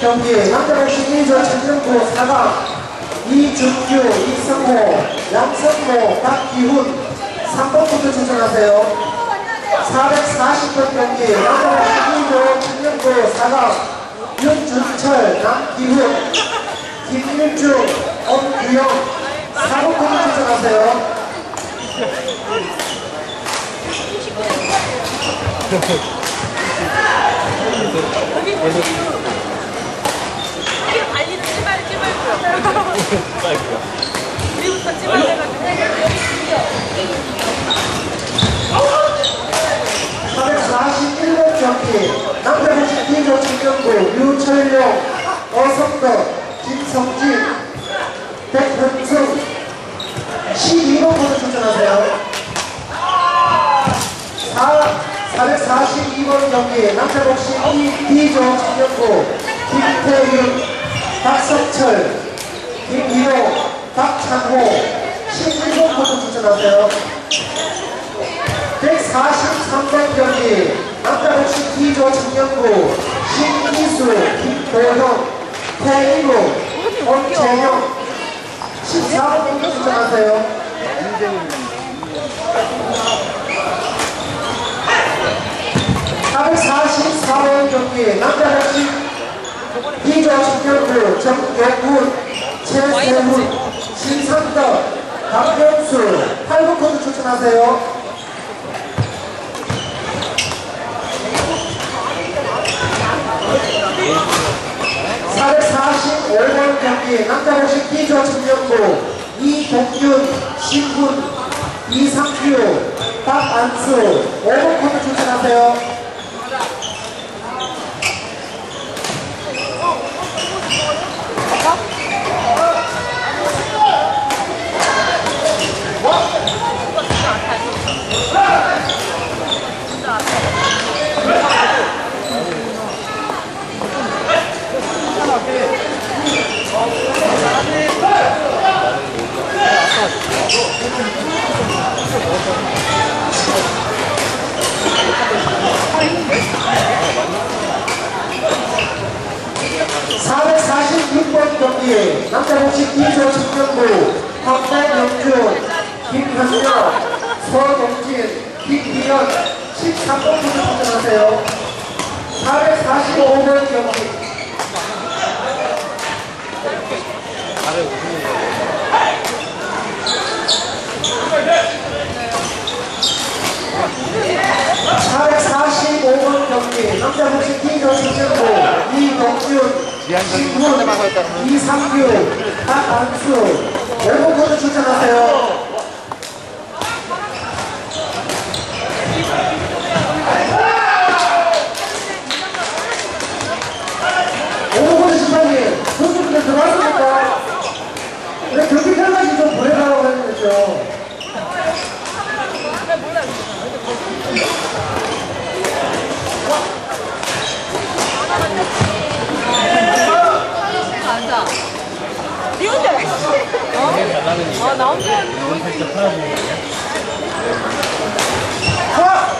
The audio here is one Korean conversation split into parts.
경기 남자부 심리조 천정구 4강 이준규, 이성호, 양성모, 박기훈 3번부터 추천하세요. 440번 경기 남자부 심리조 천정구 4강 윤준철, 남기훈, 김윤중, 엄규영 4번부터 추천하세요. 이게 발리는 찌발 찌발고요. 우리부터 찌발해가지고. 441번 경기 남자부 심리조 천정구 유철용, 어성덕, 김성진, 백현승 12번부터 추천하세요. 4, 442번 경기 남자복시 B조 청년부 김태윤, 박석철, 김희호, 박창호 11번부터 추천하세요. 143번 경기 남자복시 B조 청년부 신기수, 김도형, 태희로, 엄재형 14번부터 추천하세요. 444번 경기 남자복식 비조 청년부 정경훈, 최세훈, 신상덕, 박명수 8번 코드 추천하세요. (445번) 경기 남자복식 비조 청년부 이동윤, 신훈, 이상규, 박안수 5번 코드 추천하세요. (446번) 경기 남자복식 B조 청년부 황대영준 김현정 서동진 김기현 13번부터 추천하세요. 445번 경기. (445번) 경기. 남자 복식 B조 청년부 이동준 신훈 이상규 박안수. 코드 추천하세요 오버코드 심판님 선수분들 들어왔습니까? 왜 경기 결과지 좀 거죠 맞아. 니 혼자 왜? 어? 아, 누구지? 하!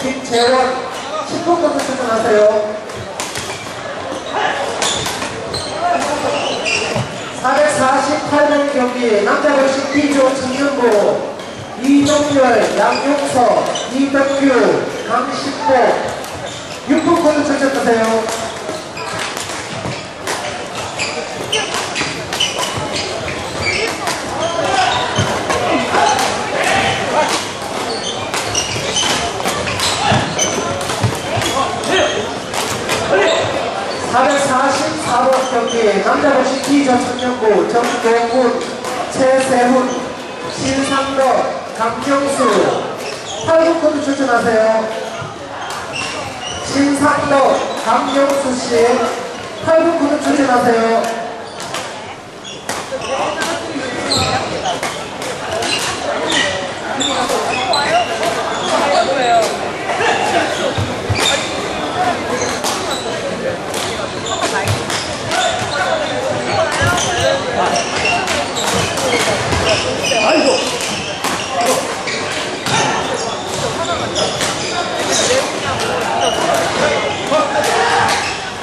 김재원 10분 정도 출전하세요. 448번 경기 남자 복식 B조 청년부 이동열, 양용서, 이덕규, 강식보 6분 코드 출전하세요. 사 444번 경기 B조 청년부 정동훈, 최세훈, 신상덕, 강경수 8분 코드 출전하세요. 신상덕, 강경수 씨 8분 코드 출전하세요.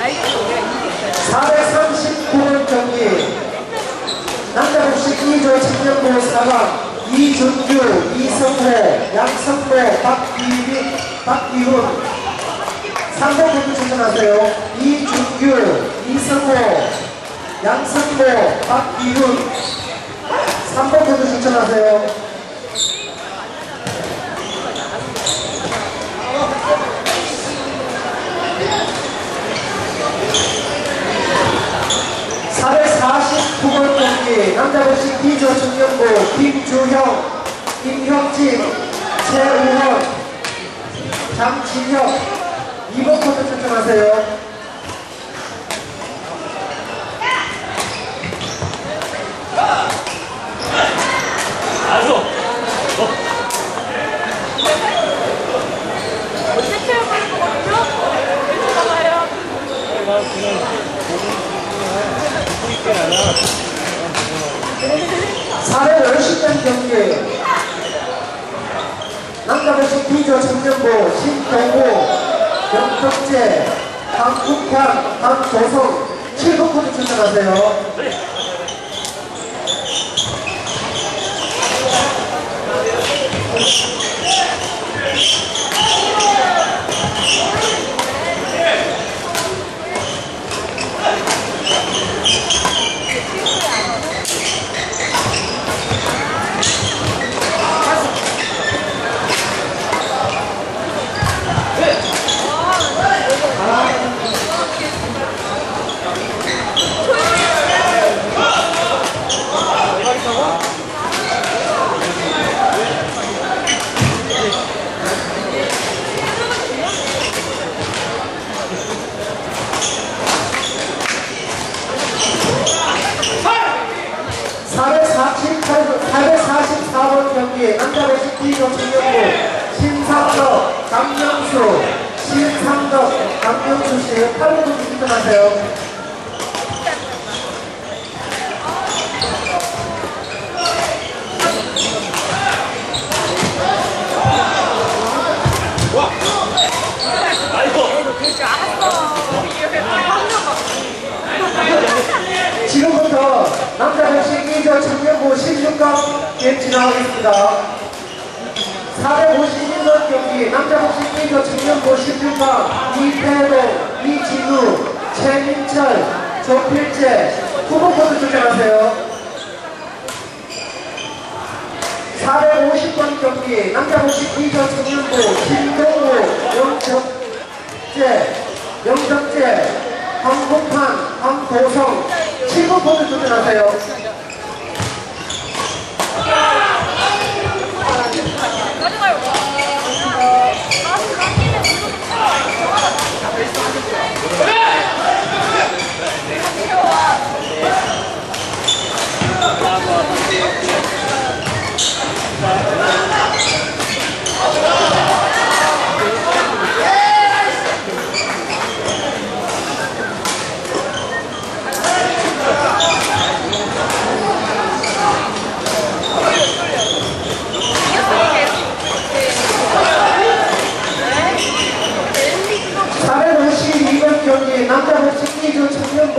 알겠어. 내가 이기겠어. 439번 경기 남자 복식 2조 청년부 4강 이준규, 이성호, 양성모, 박기빈, 박기훈. 3번 분들 출전하세요. 이준규, 이성호, 양성모, 박기훈. 3번 분들 출전하세요 사 449번 B조 청년부 김주형, 김형진, 최우원, 장진혁 2번 코트 출전하세요. 언제 체험하는 거거든요? 잠깐만요. 450번 경기 남자 복식 B조 청년부 신동호, 영덕재, 강국환, 강도성 7번 코트 출전하세요. 번 444번 경기 남자 B조 청년부 신상덕, 강명수, 신상덕, 강명수 씨 8분 출전하세요. 그럴 줄 알았어. 지금부터 남자 복식 2조 청년 축구 16강 게임 진행하겠습니다. 451번 경기 남자 복식 리그 청년부 16강 이태호, 이진우, 최민철, 조필재 후보코드 출전하세요. 450번 경기 남자 복식 리그 청년부 김동우, 영정재, 영정재, 황복판, 황도성 7번 코드 출전하세요. Let's go!